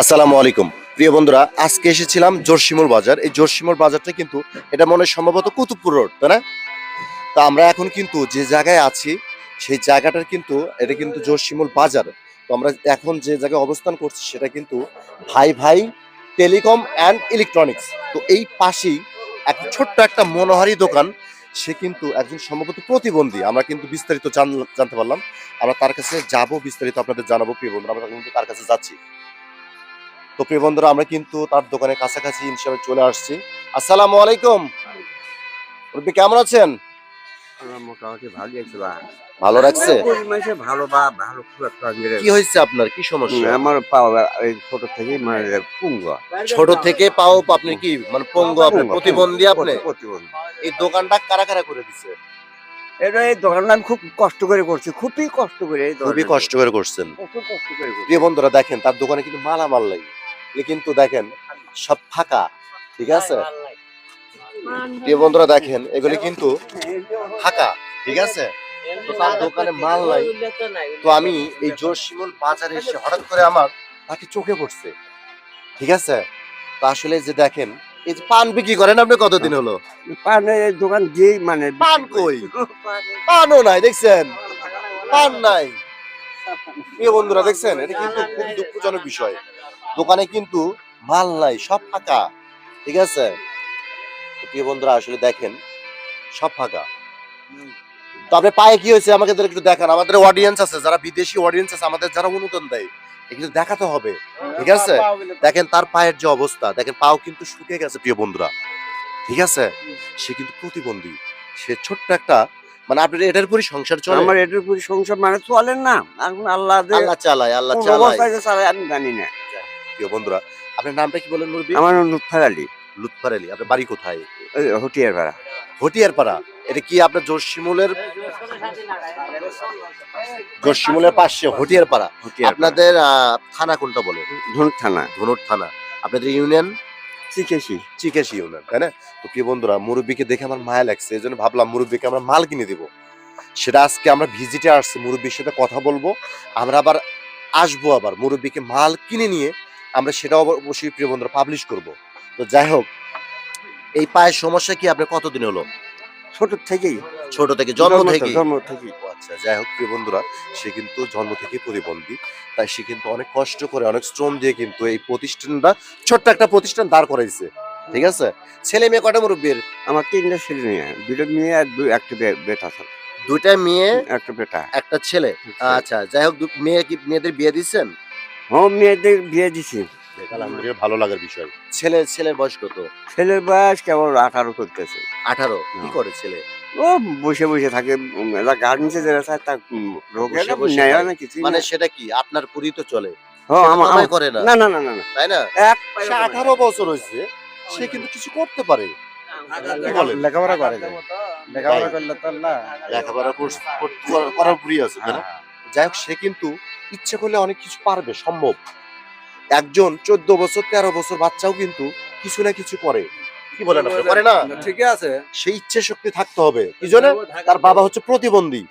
আসসালামু আলাইকুম। প্রিয় বন্ধুরা, আজকে এসেছিলাম জোরসিমুর বাজার। এই জোরসিমুর বাজারটা কিন্তু এটা মনে সম্ভবত কুতুবপুর রোড, তাই না? তা আমরা এখন কিন্তু যে জায়গায় আছি, সেই জায়গাটার কিন্তু, এটা কিন্তু জোরসিমুল বাজার। তো আমরা এখন যে জায়গায় অবস্থান করছি, সেটা কিন্তু ভাই ভাই টেলিকম অ্যান্ড ইলেকট্রনিক্স। তো এই পাশেই এক ছোট্ট একটা মনোহারি দোকান, সে কিন্তু একজন সম্ভবত প্রতিবন্ধী। আমরা কিন্তু বিস্তারিত জানতে পারলাম। আমরা তার কাছে যাব, বিস্তারিত আপনাদের জানাব, প্রিয় বন্ধুরা। আমরা কিন্তু তার কাছে যাচ্ছি। তো প্রিয় বন্ধুরা আমরা কিন্তু তার দোকানের কাছাকাছি হিসেবে চলে আসছি। আসসালামু আলাইকুম। রবি কেমন আছেন? আমার মোটামুটি ভালোই আছে বা ভালো রাখছে ভালো বা ভালো খুব একটা আগে কি হয়েছে আপনার? কি সমস্যা? আমার পাওয়া ছোট থেকে মানে পুঙ্গ। ছোট থেকে পাও আপনি কি মানে পঙ্গু আপনি প্রতিবন্ধী আপনি? এই দোকানটা কারা কারা করে দিছে? এটা এই দোকানটা আমি খুব কষ্ট করে করছি খুবই কষ্ট করে খুবই কষ্ট করে করছেন। প্রিয় বন্ধুরা দেখেন তার দোকানে কিন্তু মালামাল এ কিন্তু দেখেন সব ফাঁকা ঠিক আছে? প্রিয় বন্ধুরা দেখেন এগুলি কিন্তু ফাঁকা ঠিক আছে? তো তার দোকানে মাল নাই। তো আমি এই বাজারে এসে হঠাৎ করে আমার তাকে চোখে পড়ছে ঠিক আছে? তো আসলে যে দেখেন এই যে পান বিক্রি করেন আপনি কতদিন হলো? পানের দোকান দিয়ে মানে পান কই? পানও নাই দেখছেন? পান নাই। প্রিয় বন্ধুরা দেখছেন? এটা কিন্তু খুব দুঃখজনক বিষয়। দোকানে কিন্তু মাল নাই সব ফাঁকা। ঠিক আছে? প্রিয় বন্ধুরা আসলে দেখেন সব ফাঁকা। তো আপনি পায়ে কি হয়েছে আমাকে একটু দেখান। আমাদের অডিয়েন্স আছে যারা বিদেশি অডিয়েন্স আছে আমাদের যারা অনুদান দেয় এগুলো দেখাতে হবে। ঠিক আছে? দেখেন তার পায়ের যে অবস্থা দেখেন পাও কিন্তু শুকিয়ে গেছে প্রিয় বন্ধুরা। ঠিক আছে? সে কিন্তু প্রতিবন্ধী। সে ছোট্ট একটা মানে আপনার এটার উপরই সংসার চলে। আমার এটার উপর সংসার মানে চলেন না? এখন আল্লাহ আল্লাহ চালায় আল্লাহ চালায়। চালায় আমি জানি না। প্রিয় বন্ধুরা আপনার নামটা কি বলেন মুরব্বী? আমার নাম লুৎফার আলী। লুৎফার আলী আপনার বাড়ি কোথায়? হটিয়ার ভাড়া হটিয়ার পাড়া এটা কি আপনার জোরশিমুলের? জোরশিমুলের পাশে হটিয়ার পাড়া আপনাদের থানা কোনটা বলে? ধন থানা। ধনুর থানা। আপনাদের ইউনিয়ন? শিখেছি চিকেশি ইউনিয়ন তাই না? তো প্রিয় বন্ধুরা মুরব্বীকে দেখে আমার মায়া লাগছে এই জন্য ভাবলাম মুরব্বীকে আমরা মাল কিনে দিব। সেটা আজকে আমরা ভিজিটে আসছি মুরব্বীর সাথে কথা বলব। আমরা আবার আসব আবার মুরব্বীকে মাল কিনে নিয়ে আমরা সেটাও অবশ্যই প্রিয় বন্ধুরা পাবলিশ করব। তো যাই হোক এই পায়ের সমস্যা কি আপনার কতদিন হলো? ছোট থেকেই। ছোট থেকে জন্ম থেকে জন্ম থেকেই। আচ্ছা যাই হোক প্রিয় বন্ধুরা সে কিন্তু জন্ম থেকে প্রতিবন্ধী তাই সে কিন্তু অনেক কষ্ট করে অনেক শ্রম দিয়ে কিন্তু এই প্রতিষ্ঠানটা ছোট্ট একটা প্রতিষ্ঠান দাঁড় করাইছে। ঠিক আছে? ছেলে মেয়ে কটা মুরব্বীর? আমার তিনটা ছেলে মেয়ে দুটো মেয়ে আর দুই একটা বেটা ছিল দুইটা মেয়ে একটা বেটা। একটা ছেলে। আচ্ছা যাই হোক মেয়ে কি মেয়েদের বিয়ে দিচ্ছেন? হ্যাঁ মেয়েদের বিয়ে দিছি। ভালো লাগার বিষয়। ছেলে ছেলের বয়স কত? ছেলের বয়স কেবল আঠারো করতেছে আঠারো? কি হ্যাঁ। করে ছেলে? ও বসে বসে থাকে গার্মেন্টসে যারা থাকে তা রোগে বসে নেয় না কিছু মানে সেটা কি? আপনার পুরি তো চলে। হ্যাঁ করে না। না না না না তাই না? এক আঠারো বছর হয়েছে সে কিন্তু কিছু করতে পারে। লেখাপড়া করে যায়। লেখাপড়া? করলে তো না। লেখাপড়া করার পুরি আছে তাই না? যাই হোক সে কিন্তু ইচ্ছে করলে অনেক কিছু পারবে সম্ভব। একজন চোদ্দ বছর তেরো বছর বাচ্চাও কিন্তু কিছু না কিছু করে। কি বলেন আপনি? না? ঠিকই আছে। সেই ইচ্ছে শক্তি থাকতে হবে। কি জন্য? তার বাবা হচ্ছে প্রতিবন্ধী।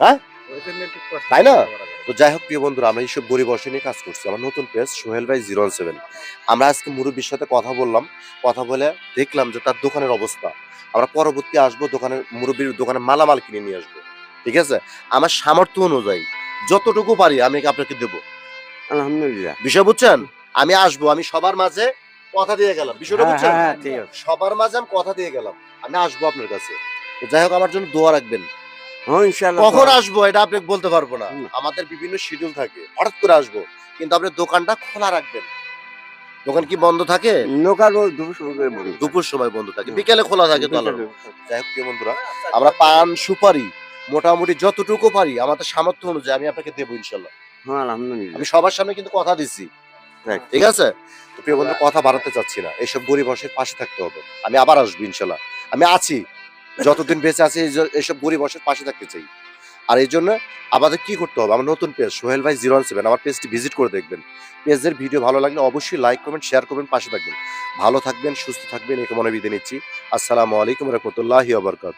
হ্যাঁ? তাই না? তো যাই হোক প্রিয় বন্ধুরা আমরা এইসব গরিব অসে নিয়ে কাজ করছি। আমার নতুন পেজ সোহেল ভাই জিরো সেভেন আমরা আজকে মুরব্বীর সাথে কথা বললাম। কথা বলে দেখলাম যে তার দোকানের অবস্থা। আমরা পরবর্তী আসব দোকানের মুরব্বীর দোকানে মালামাল কিনে নিয়ে আসব। ঠিক আছে? আমার সামর্থ্য অনুযায়ী যতটুকু পারি আমি আপনাকে দেবো। আলহামদুলিল্লাহ। বিষয় বুঝছেন? আমি আসব আমি সবার মাঝে কথা দিয়ে গেলাম। বিষয়টা হ্যাঁ, বুঝছেন? হ্যাঁ, সবার মাঝে আমি কথা দিয়ে গেলাম। আমি আসব আপনার কাছে। তো যাই হোক আমার জন্য দোয়া রাখবেন। হ্যাঁ ইনশাআল্লাহ কখন আসব এটা আপনি বলতে পারব না। আমাদের বিভিন্ন শিডিউল থাকে। হঠাৎ করে আসব। কিন্তু আপনি দোকানটা খোলা রাখবেন। দোকান কি বন্ধ থাকে? দুপুর সময় বন্ধ থাকে। বিকেলে খোলা থাকে। যাই হোক বন্ধুরা আমরা পান সুপারি মোটামুটি যতটুকু পারি আমাদের সামর্থ্য অনুযায়ী আমি আপনাকে দেবো ইনশাল্লাহ। হ্যাঁ আলহামদুলিল্লাহ। আমি সবার সামনে কিন্তু কথা দিচ্ছি। ঠিক আছে? তো প্রিয় বন্ধু কথা বাড়াতে চাচ্ছি না। এইসব গরিব অসের পাশে থাকতে হবে। আমি আবার আসব ইনশাল্লাহ। আমি আছি। যতদিন বেঁচে আছি এইসব গরিব অসের পাশে থাকতে চাই। আর এই জন্য আমাদের কি করতে হবে? আমার নতুন পেজ সোহেল ভাই জিরো সেভেন আমার পেজটি ভিজিট করে দেখবেন। পেজের ভিডিও ভালো লাগলে অবশ্যই লাইক কমেন্ট শেয়ার করবেন পাশে থাকবেন। ভালো থাকবেন সুস্থ থাকবেন এই মনে বিদে নিচ্ছি। আসসালামু আলাইকুম রহমতুল্লাহি আবরকাত